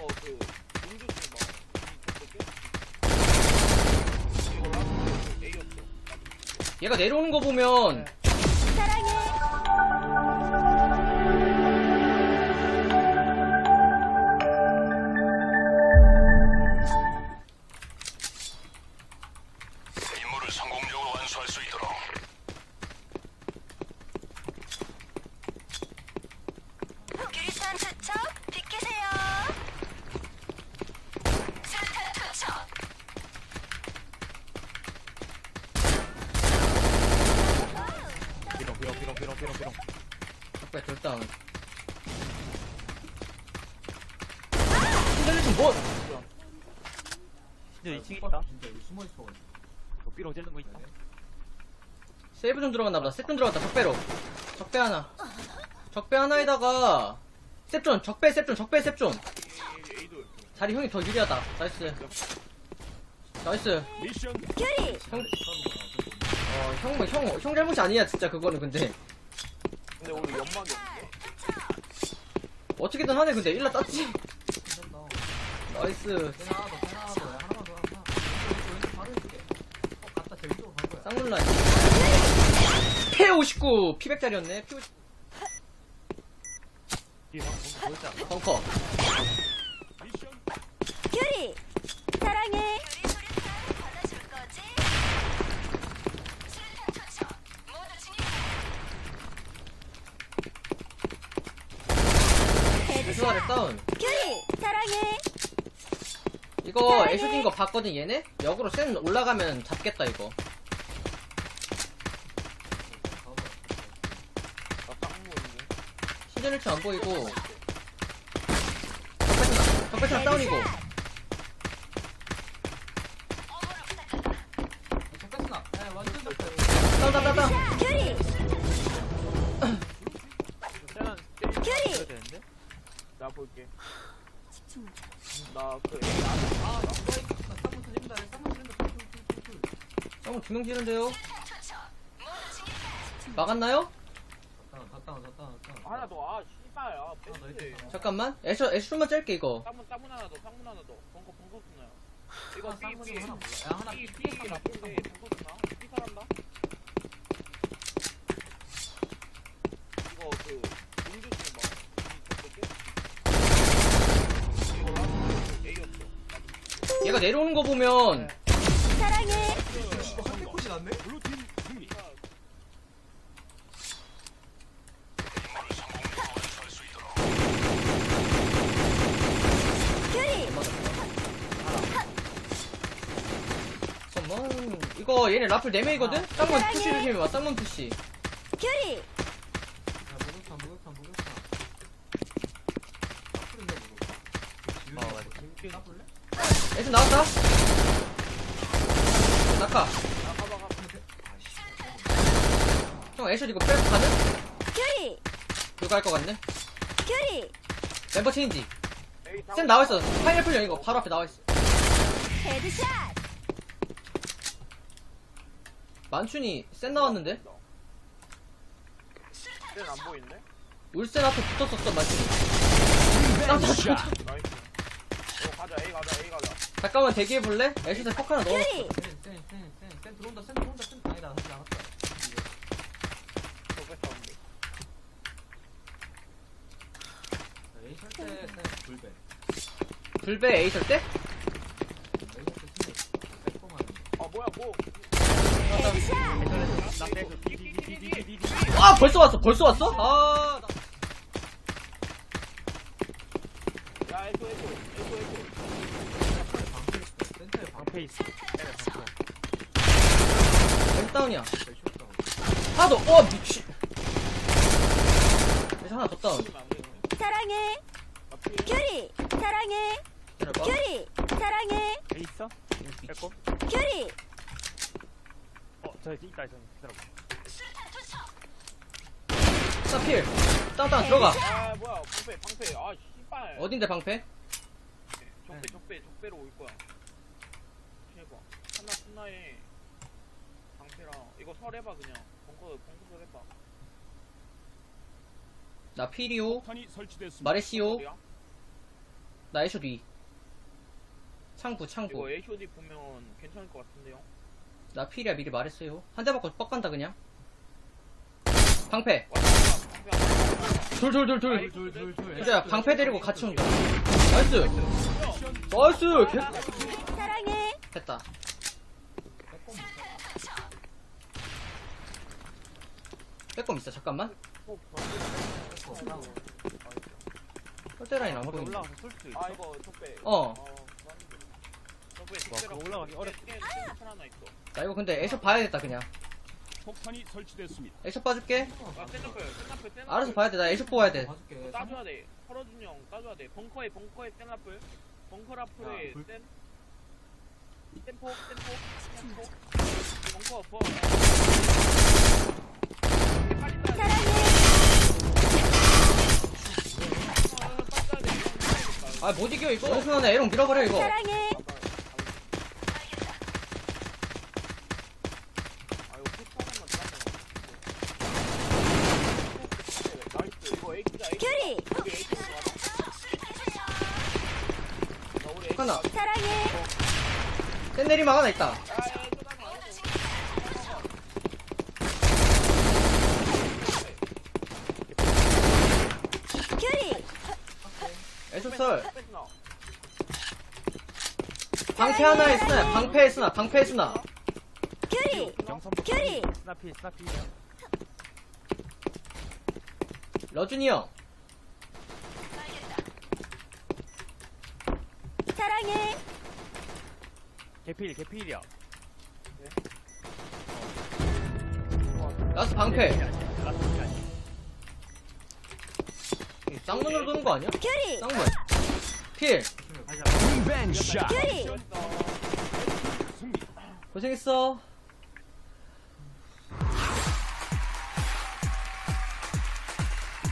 어, 그, 막, 정도 깨? A였어. 얘가 내려오는 거 보면 적배 절다운 신전리층 뭐 진짜 2층 있다. 진짜 여기 숨어 있어. 삐롱 찌르는 거 있다. 세이브 좀 들어갔나 보다. 세좀 들어갔다 적배로. 적배 하나. 적배 하나에다가 셉존 적배 셉존 적배 셉존 자리 형이 더 유리하다. 나이스. 나이스. 미션 형, 어, 형, 뭐, 형, 형 잘못이 아니야, 진짜, 그거는, 근데. 근데 우리 연막이 없는데? 어떻게든 하네, 근데. 일라 땄지. 나이스. 쌍문라인. P59, P100짜리였네. P59. 벙커. 미션 규리 사랑해. 규리 수류탄 다운. 규리 사랑해. 이거 애쇼딘 거 봤거든, 얘네? 역으로 센 올라가면 잡겠다, 이거. 신전 1층 안 보이고. 적배스나 다운이고. 나 그, 아, 쌍문 두명 지는데요? 막았나요? 하나 더, 아, 씨발, 아, 뺐지. 잠깐만. 애쇼, 애쇼만 짤게, 이거. 쌍문, 쌍문 하나 더, 쌍문 하나 더. 벙커, 벙커 쓰나요? 이거 아, B, 하나 몰라. 야, 하나 나쁜데, 벙커 쓰나? B 살한다? 이거 그, 음주수 막, 이 정도 깨? 이거 라스트 A였어. 얘가 내려오는 거 보면. 사랑해. 블루팀 승리 임무를 성공적으로 완수할 수 있도록 규리 잠깐만. 이거 얘네 라플 4명이거든? 쌍문 푸시 조심해봐. 쌍문 푸시. 규리. 애쇼 나 왔다. 낙하 형 애쇼 이거 빼고 가는? 규리! 그거 할것 같네 규리! 멤버 체인지. 쌤 나와있어. 파인애플 형 이거 바로 앞에 나와있어. 헤드샷! 만춘이 쌤 나왔는데? 안 보이는데? 울센 앞에 붙었었어 만춘이. 나이스. 이거 가자, A 가자, A 가자. 잠깐만 대기해 볼래? 애쇼에 폭 하나 넣어 규리 저 뺐다는데. 불배 A 절대? 아, 뭐야, 뭐. 헤드샷 나 빼고, D, D, D, D, D, D, D. 아 벌써 왔어 벌써 왔어? 아 나- 야, 에코, 에코, 에코, 에코. 방 페이스. 엠다운이야 하나 더! 와 미친 애쇼 하나 더 다운 사랑해 규리 사랑해 기다려봐 규리 사랑해 있어? 에코? 규리 어, 저 있다, 저 기다려봐. 다운 다운 들어가 아, 뭐야, 방패, 방패. 아, 씨발. 어딘데 방패? 적배, 적배, 적배로 올 거야. 하나, 하나에 방패랑 이거 설 해봐 그냥. 벙커, 벙커 설 해봐. 나 피리오 탄이 설치됐습니다 마레시오 어디야? 나 애쇼 뒤. 창부, 창부. 이거 HOD 보면 괜찮을 것 같은데요. 나 필이야 미리 말했어요. 한 대 맞고 뻑 간다 그냥. 방패. 와, 방패 안 나와. 둘, 둘, 둘, 둘. 나이스. 둘, 둘, 둘. 이제 방패 데리고 같이 온다. 나이스. 나이스. 개... 사랑해. 됐다. 빼꼼 있어 잠깐만. 어, 홀대 라인 안 거기 보인다. 올라가서 쏠 수도 있어. 아 이거. 어. 적배랑 그거 올라가기 어렵- 깨- 깨- 깨- 하나 있어. 나 이거 근데 애쇼 봐야겠다 그냥. 폭탄이 설치됐습니다. 애쇼 봐줄게. 아. 알아서 봐야 돼. 나 애쇼 뽑아야 돼. 봐줄게. 따줘야 돼. 털어준 형 따줘야 돼. 벙커에 벙커에 센라플. 벙커 라플에 야, 불- 센. 센포 센포 센포. 벙커 버. 빨 아 못 이겨 이거. 영순아 에롱 밀어버려 이거. 사랑해. 아 이거 포스하나만 따면 나이스 이거 H다 H 큐리. 우리 H 나 우리 H 하나. 사랑해. 센 내리막 하나 있다. 아예 큐리. 애쇼 설. 방패 하나에 쓰나. 방패에 쓰나. 방패에 쓰나. 큐리. 큐리. 스나피 스나피. 러준이 형. 사랑해. 개필 개필이야. 라스 방패. 쌍문으로 도는 거 아니야? 큐리. 쌍문. 필. 리 벤 샷. 큐리. 고생했어.